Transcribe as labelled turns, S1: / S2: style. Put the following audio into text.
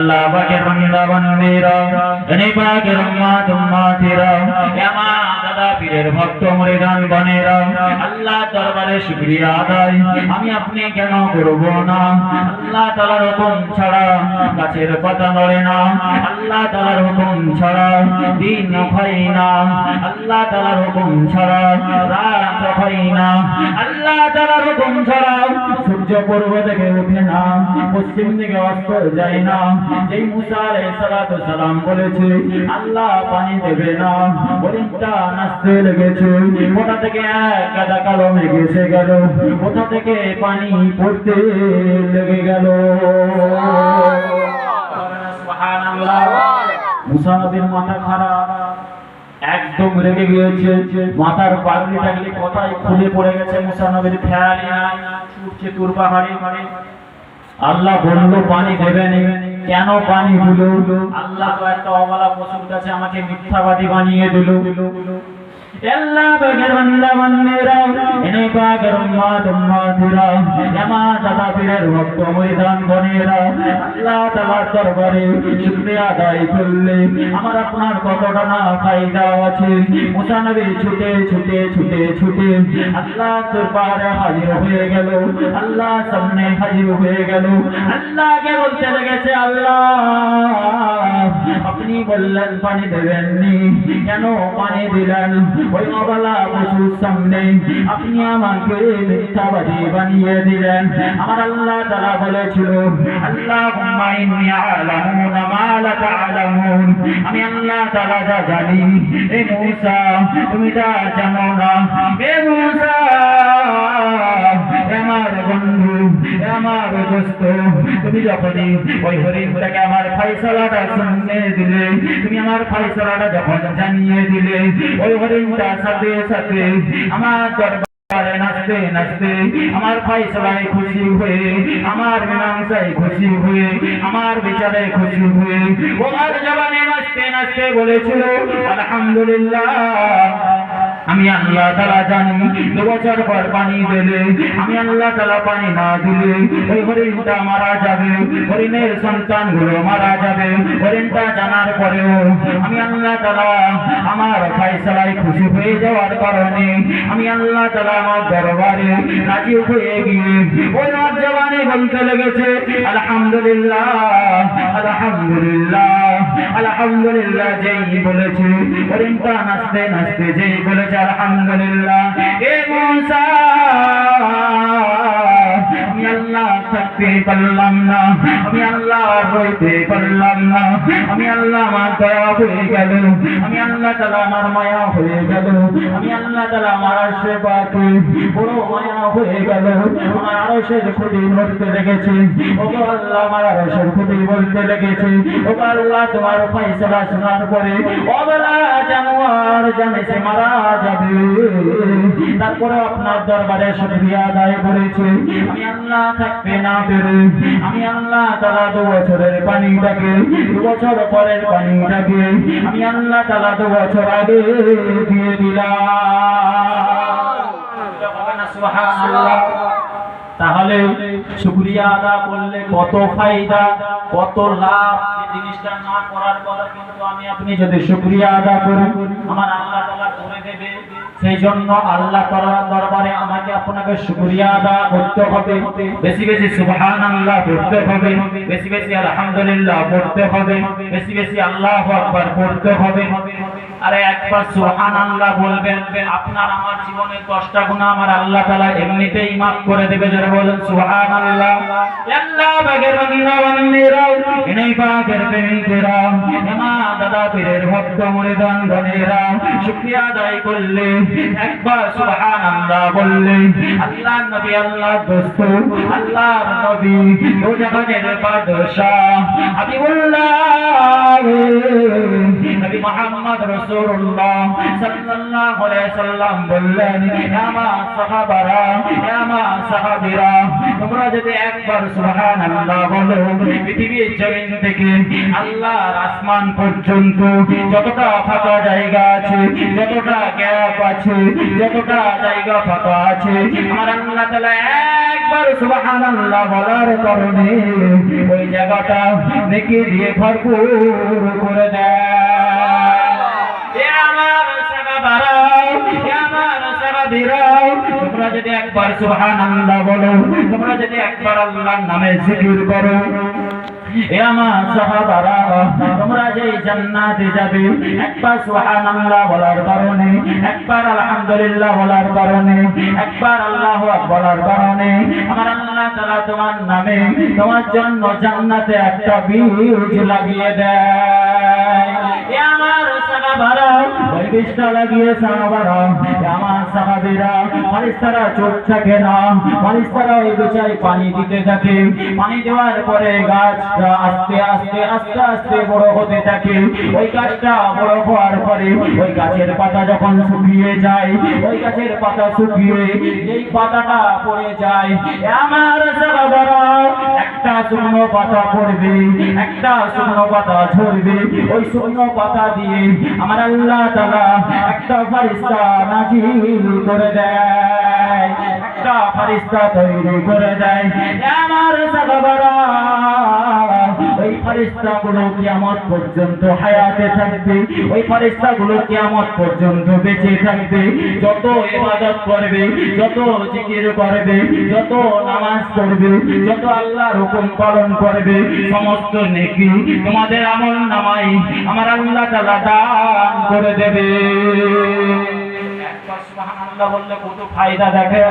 S1: আল্লাহ পাকের বান্দা বান্দিরা এনে পাকের উম্মাত উম্মাতিরা এমা দাদা পীরের ভক্ত মুরিদান গণেরা আল্লাহ দরবারে শুকরিয়া আদায়। আমি আপনি কেন করব না? আল্লাহ তাআলার হুকুম ছাড়া গাছের পাতা নড়ে না। আল্লাহ তাআলার হুকুম ছাড়া দিন হয় না। আল্লাহ তাআলার হুকুম ছাড়া রাত হয় না। আল্লাহ তাআলার হুকুম ছাড়া সূর্য পূর্ব থেকে ওঠে না পশ্চিম থেকে অস্ত যায় না যেই মুসা আলাইহিস সালাম বলেছে আল্লাহ পানি দেবে না হরিণটা নাচতে লেগেছে। কোথা থেকে এক গাদা কালো মেঘ গেল? কোথা থেকে পানি পড়তে লেগে গেল? মুসা নবীর মাথা খারাপ। একদম রেগে গিয়েছে। মাথার পাগড়ি থাকলে কোথায় খুলে পড়ে গেছে মুসা নবীর খেয়ালই নাই ছুটছে মানে পাহাড়ে আল্লাহ বলল পানি দেবেন। কেন পানি দিল? আল্লাহ তো একটা অবলা পশুর কাছে আমাকে মিথ্যাবাদী বানিয়ে দিল। আল্লাহ বাগের বান্দা বান্দেরা এনে পাকের উম্মাত উম্মাতিরা জামা দাদা পীরের ভক্ত ময়দান গণেরা আল্লাহ তাআলার আমার আপনার কতটা না ফায়দা আছে মুসা ছুটে ছুটে ছুটে ছুটে আল্লাহ দরবারে হাজির হয়ে গেল আল্লাহ সামনে হাজির হয়ে গেল আল্লাহকে বলতে লেগেছে আল্লাহ আপনি বললেন, পানি দেবেননি কেন পানি দিলেন? ওই অবলা পশুর সামনে। আপনি আমাকে মিথ্যাবাদী বানিয়ে দিলেন। আমার আল্লাহ তারা বলেছিল আমি আল্লাহ তারা যা জানি। এ মূসা, তুমি তা জানো না। এ যখনই ওই হরিণটাকে আমার ফাইসলাটা শুনে দিলে, তুমি আমার ফাইসলাটা যখন জানিয়ে দিলে, ওই হরিণটা সাথে সাথে আমার দরবারে নাচতে নাচতে আমার ফাইসলায় খুশি হয়ে, আমার মীমাংসায় খুশি হয়ে, আমার বিচারে খুশি হয়ে, ও আর জবানে নাচতে নাচতে বলেছিল, আলহামদুলিল্লাহ। আমি আল্লাহ তালা জানি, দু বছর পর পানি দিলে আমি আল্লাহ তালা পানি না দিলে ওই হরিণটা মারা যাবে। হরিণের সন্তানগুলো মারা যাবে। হরিণটা জানার পরেও আমি আল্লাহ তালা আমার ফাইসলায় খুশি হয়ে যাওয়ার কারণে আমি আল্লাহ তালা আমার দরবারে রাজি হয়ে গিয়ে ওই নজবানে বলতে লেগেছে, আলহামদুলিল্লাহ আলহামদুলিল্লাহ। আলহামদুলিল্লাহ যেই বলেছে হরিণটা নাচতে নাচতে যেই বলেছে আলহামদুলিল্লাহ। এ মুসা থাকতে পারলাম না। আমি আল্লাহ রইতে পারলাম না। আমি আল্লাহ আমার দয়া হয়ে গেল। আমি আল্লাহ তালা আমার মায়া হয়ে গেল। আমি আল্লাহ তালা আমার আশে পাকে বড় মায়া হয়ে গেল। আমার আরশের ক্ষতি ধরতে লেগেছে। ও আল্লাহ, আমার আরশের ক্ষতি বলতে লেগেছে। ও আল্লাহ, তোমার ফয়সালা শোনার পরে অবলা জানোয়ার জানে সে মারা যাবে। তারপরে আপনার দরবারে শুকরিয়া আদায় করেছে। আমি আল্লাহ থাকতে না পেরে আমি আল্লাহ তালা দু বছরের পানিটাকে, দু বছর পরের পানিটাকে আমি আল্লাহ তালা দু বছর আগে দিয়ে দিলাম। সুবহানাল্লাহ। তাহলে শুকরিয়া আদা করলে কত ফায়দা, কত লাভ? যে জিনিসটা না করার পরে কিন্তু আমি আপনি যদি শুক্রিয়া আদা করি, আমার আল্লাহ তাআলা করে দেবে। সেই জন্য আল্লাহ তাআলার দরবারে আমাকে আপনাকে শুকরিয়া আদা করতে হবে। বেশি বেশি সুবহানাল্লাহ পড়তে হবে। বেশি বেশি আলহামদুলিল্লাহ পড়তে হবে। বেশি বেশি আল্লাহু আকবার পড়তে হবে। আমার আল্লাহ আল্লাহ এমা দাদা ভক্ত মরিদান ধনেরা। শুক্রিয়া আদায় করলে একবার সুবহানাল্লাহ বললে আল্লাহ নবী, আল্লাহ দোস্ত আল্লাহর নবী দু জাহানের বাদশাহ। হাবিবুল্লাহ নবী মুহাম্মদ রাসূলুল্লাহ সাল্লাল্লাহু আলাইহি সাল্লাম বললেন আমার সাহাবারা আমার সাহাবীরা, তোমরা যদি একবার সুবহানাল্লাহ বলো, পৃথিবীর জমিন থেকে আল্লাহর আসমান পর্যন্ত যতটা ফাঁকা জায়গা আছে, যতটা গ্যাপ আছে, যতটা জায়গা আছে আমার আল্লাহ তাআলা একবার সুবহানাল্লাহ বলার কারণে ওই জায়গাটা নেকি দিয়ে ভরপুর করে দেয়। আমার এ আমার সাহাবীরা তোমরা যদি একবার সুবহানাল্লাহ বলো নামে জিকির করো এ আমার সাহাবারা, তোমরা যে জান্নাতে যাবে, একবার সুবহানাল্লাহ বলার কারণে, একবার আলহামদুলিল্লাহ বলার কারণে, একবার আল্লাহু আকবার বলার কারণে, আমার আল্লাহ তাআলা তোমার নামে, তোমার জন্য জান্নাতে একটা বীজ লাগিয়ে দেয়। এ আমার সাহাবারা ওই বীজটা লাগিয়ে সাহাবারা আমার পানি দেওয়ার পরে গাছটা আস্তে আস্তে আস্তে আস্তে বড় হতে থাকে। ওই গাছের পাতা যখন শুকিয়ে যায়, ওই গাছের পাতা শুকিয়ে যেই পাতাটা পড়ে যায়, আমার সাহাবারা একটা শুকনো পাতা পড়বে, একটা শুকনো পাতা ঝরবে। ওই শুকনো পাতা দিয়ে আমার আল্লাহ তাআলা একটা ফারিস্তা নাজিল করে দেয়। ফারিস্তা তৈরি করে দেয়। আমার ওই পর্যন্ত হায়াতে থাকবে। ওই পর্যন্ত বেঁচে থাকবে। যত ইবাদত করবে, যত জিকির করবে, যত নামাজ পড়বে, যত আল্লাহর হুকুম পালন করবে, সমস্ত নেকি তোমাদের আমল নামাই আমার আল্লাহ তাআলা দান করে দেবে। বললে কত ফায়দা দেখে?